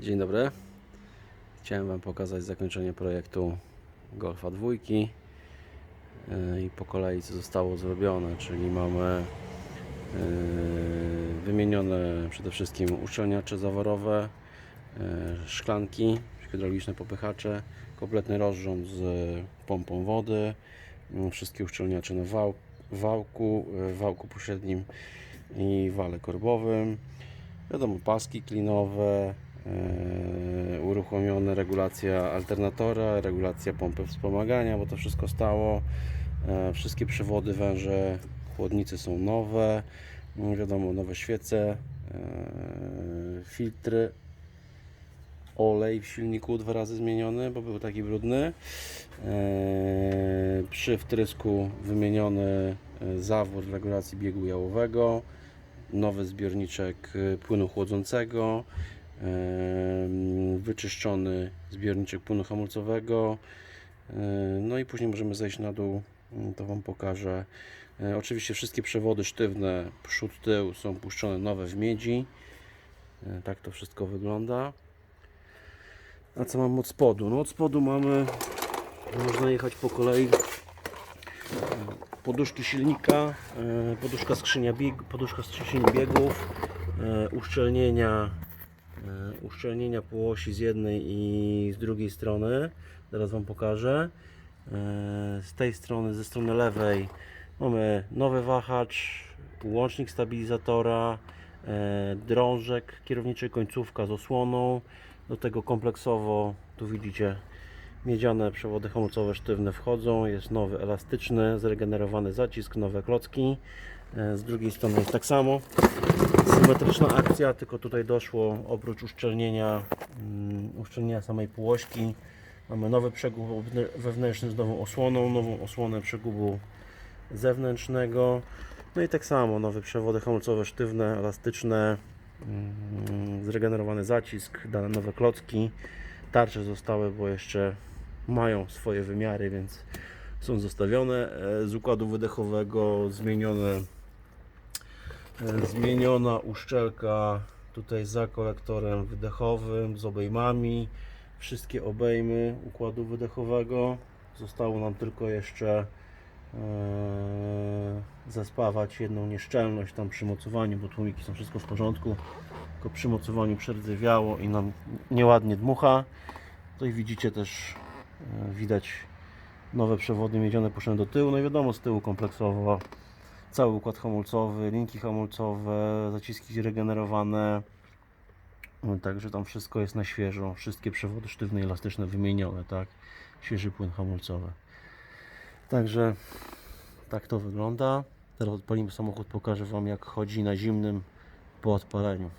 Dzień dobry. Chciałem Wam pokazać zakończenie projektu Golfa dwójki Yy, i po kolei co zostało zrobione, czyli mamy yy, wymienione przede wszystkim uszczelniacze zaworowe, yy, szklanki, hydrauliczne popychacze, kompletny rozrząd z pompą wody, yy, wszystkie uszczelniacze na wał, wałku, wałku pośrednim i wale korbowym. Wiadomo, paski klinowe, e, uruchomione regulacja alternatora, regulacja pompy wspomagania, bo to wszystko stało. E, wszystkie przewody, węże, chłodnice są nowe. No, wiadomo, nowe świece, e, filtry, olej w silniku dwa razy zmieniony, bo był taki brudny. E, przy wtrysku wymieniony e, zawór regulacji biegu jałowego nowy zbiorniczek płynu chłodzącego, wyczyszczony zbiorniczek płynu hamulcowego. No i później możemy zejść na dół, y, to Wam pokażę. E, Oczywiście wszystkie przewody sztywne, przód, tył są puszczone nowe w miedzi. E, Tak to wszystko wygląda. A co mamy od spodu? No od spodu mamy, można jechać po kolei poduszki silnika, e, poduszka skrzynia bieg, poduszka skrzyni biegów, uszczelnienia, uszczelnienia półosi z jednej i z drugiej strony. Zaraz Wam pokażę. E, Z tej strony, ze strony lewej mamy nowy wahacz, łącznik stabilizatora, e, drążek, kierowniczy końcówka z osłoną. Do tego kompleksowo, tu widzicie, Miedziane przewody hamulcowe sztywne wchodzą, jest nowy elastyczny, zregenerowany zacisk, nowe klocki. E, Z drugiej strony jest tak samo. Symetryczna akcja, tylko tutaj doszło oprócz uszczelnienia, mm, uszczelnienia samej półośki. Mamy nowy przegub wewnę- wewnętrzny z nową osłoną, nową osłonę przegubu zewnętrznego. No i tak samo, nowe przewody hamulcowe sztywne, elastyczne, mm, zregenerowany zacisk, dane nowe klocki. Tarcze zostały, bo jeszcze mają swoje wymiary, więc są zostawione. E, Z układu wydechowego zmienione, zmieniona uszczelka tutaj za kolektorem wydechowym z obejmami. Wszystkie obejmy układu wydechowego. Zostało nam tylko jeszcze e, zespawać jedną nieszczelność tam przy mocowaniu, bo tłumiki są wszystko w porządku. Tylko przy mocowaniu przerdzewiało i nam nieładnie dmucha. Tutaj widzicie też, e, widać nowe przewody miedziane puszczone do tyłu. No i wiadomo, z tyłu kompleksowo cały układ hamulcowy, linki hamulcowe, zaciski zregenerowane. No, Także tam wszystko jest na świeżo. Wszystkie przewody sztywne i elastyczne wymienione, tak? Świeży płyn hamulcowy. Także tak to wygląda. Teraz odpalimy samochód, pokażę Wam jak chodzi na zimnym po odpaleniu.